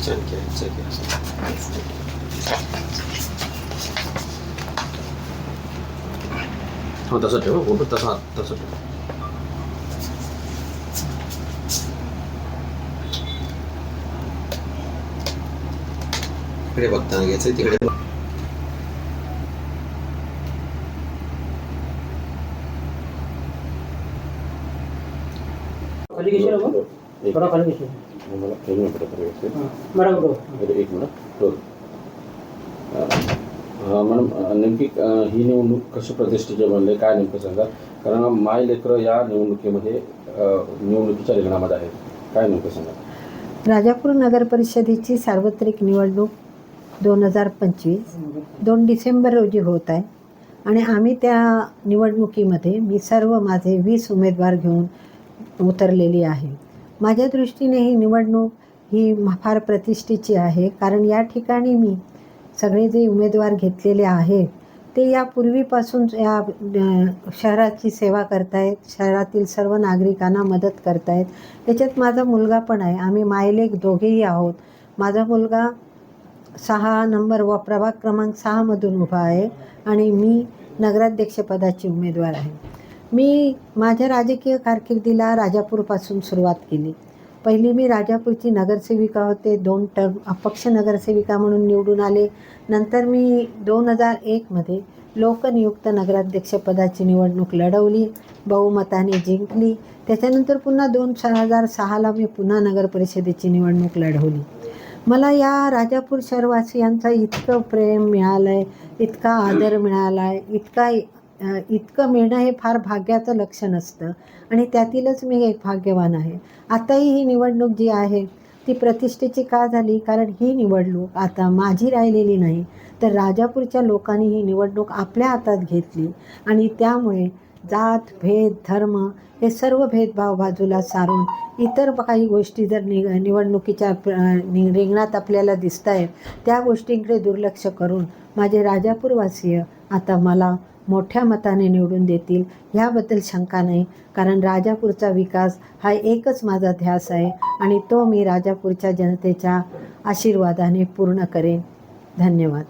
ちゃいけない、いちゃいけない。あ、出されてよ、ごぶ出さ、出されてよ。くればって投げついてくれば。Kali ke Sherlock? थोडा खाली घेशील मला एक मिनिट पत्र व्यवस्थित. मॅडम एक मिनिट. हो अं, मॅडम नेमकी ही निवडणूक कशी प्रतिष्ठेची बनले काय नेमकं सांगा? कारण माय लेकरं या निवडणुकीमध्ये निवडणुकीच्या रिंगणामध्ये आहेत. काय नेमकं सांगा? राजापूर नगर परिषदेची सार्वत्रिक निवडणूक दोन हजार पंचवीस दोन डिसेंबर रोजी होत आहे. आणि आम्ही त्या निवडणुकीमध्ये मी सर्व माझे वीस उमेदवार घेऊन उतरलेली आहे. माझ्या दृष्टीने ही निवडणूक ही फार प्रतिष्ठेची आहे. कारण या ठिकाणी मी सगळे जे उमेदवार घेतलेले आहेत ते या पूर्वीपासून या शहराची सेवा करतायत शहरातील सर्व नागरिकांना मदत करतायत. त्याच्यात माझा मुलगा पण आहे. आम्ही मायलेक दोघेही आहोत. माझा मुलगा सहा नंबर व प्रभाग क्रमांक सहामधून उभा आहे आणि मी नगराध्यक्षपदाची उमेदवार आहे. मी माझ्या राजकीय कारकिर्दीला राजापूरपासून सुरुवात केली. पहिली मी राजापूरची नगरसेविका होते. दोन टर्म अपक्ष नगरसेविका म्हणून निवडून आले. नंतर मी दोन हजार एकमध्ये लोकनियुक्त नगराध्यक्षपदाची निवडणूक लढवली. बहुमताने जिंकली. त्याच्यानंतर पुन्हा दोन हजार सहाला मी पुन्हा नगर परिषदेची निवडणूक लढवली. मला या राजापूर शहरवासियांचा इतकं प्रेम मिळालं आहे इतका आदर मिळाला आहे इतका इतकं मिळणं हे फार भाग्याचं लक्षण असतं. आणि त्यातीलच मी एक भाग्यवान आहे. आताही ही निवडणूक जी आहे ती प्रतिष्ठेची का झाली? कारण ही निवडणूक आता माझी राहिलेली नाही तर राजापूरच्या लोकांनी ही निवडणूक आपल्या हातात घेतली. आणि त्यामुळे जात भेद धर्म हे सर्व भेदभाव बाजूला सारून इतर काही गोष्टी जर नि निवडणुकीच्या नि रिंगणात आपल्याला दिसत आहे त्या गोष्टींकडे दुर्लक्ष करून माझे राजापूरवासीय आता मला मोठ्या मताने निवडून देतील ह्याबद्दल शंका नाही. कारण राजापूरचा विकास हा एकच माझा ध्यास आहे आणि तो मी राजापूरच्या जनतेच्या आशीर्वादाने पूर्ण करेन. धन्यवाद.